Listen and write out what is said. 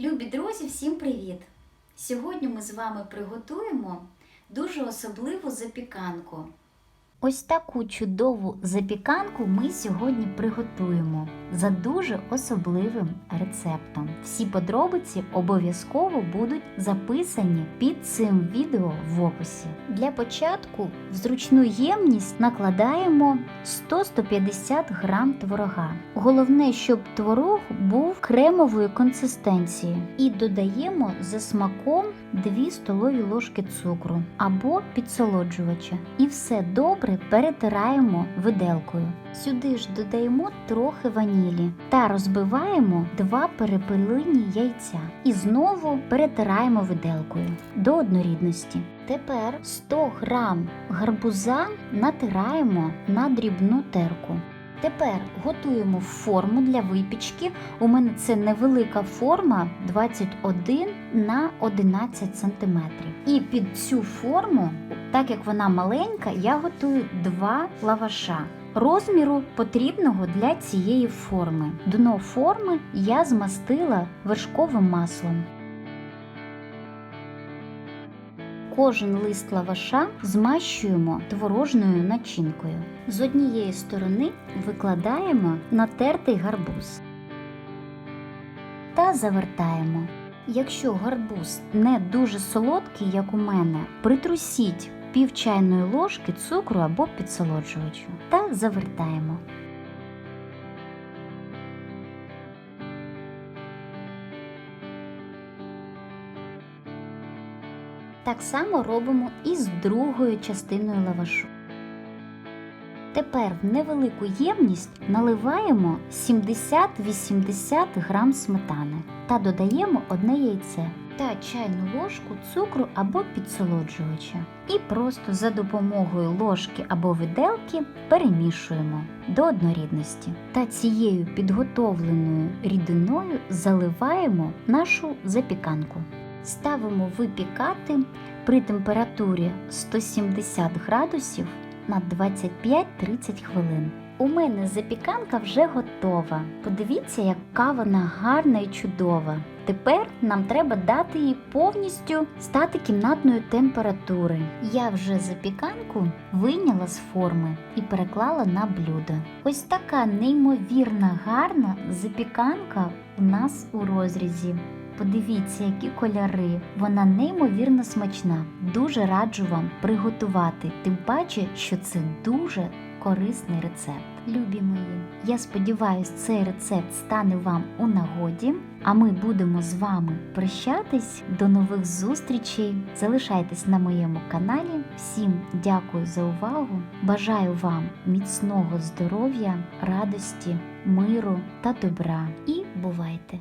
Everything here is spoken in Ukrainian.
Любі друзі, всім привіт! Сьогодні ми з вами приготуємо дуже особливу запіканку. Ось таку чудову запіканку ми сьогодні приготуємо за дуже особливим рецептом. Всі подробиці обов'язково будуть записані під цим відео в описі. Для початку в зручну ємність накладаємо 100-150 грам творога. Головне, щоб творог був кремової консистенції. І додаємо за смаком 2 столові ложки цукру або підсолоджувача. І все добре перетираємо виделкою. Сюди ж додаємо трохи ванілі та розбиваємо два перепилені яйця. І знову перетираємо виделкою до однорідності. Тепер 100 грам гарбуза натираємо на дрібну терку. Тепер готуємо форму для випічки. У мене це невелика форма 21 на 11 см. І під цю форму, так як вона маленька, я готую два лаваша. Розміру потрібного для цієї форми. Дно форми я змастила вершковим маслом. Кожен лист лаваша змащуємо творожною начинкою. З однієї сторони викладаємо натертий гарбуз та завертаємо. Якщо гарбуз не дуже солодкий, як у мене, притрусіть пів чайної ложки цукру або підсолоджувачу та завертаємо. Так само робимо і з другою частиною лавашу. Тепер в невелику ємність наливаємо 70-80 грам сметани та додаємо одне яйце та чайну ложку цукру або підсолоджувача. І просто за допомогою ложки або виделки перемішуємо до однорідності. Та цією підготовленою рідиною заливаємо нашу запіканку. Ставимо випікати при температурі 170 градусів на 25-30 хвилин. У мене запіканка вже готова. Подивіться, яка вона гарна і чудова. Тепер нам треба дати їй повністю стати кімнатної температури. Я вже запіканку вийняла з форми і переклала на блюдо. Ось така неймовірна гарна запіканка у нас у розрізі. Подивіться, які кольори. Вона неймовірно смачна. Дуже раджу вам приготувати. Тим паче, що це дуже корисний рецепт. Любі мої, я сподіваюся, цей рецепт стане вам у нагоді. А ми будемо з вами прощатись. До нових зустрічей. Залишайтесь на моєму каналі. Всім дякую за увагу. Бажаю вам міцного здоров'я, радості, миру та добра. І бувайте!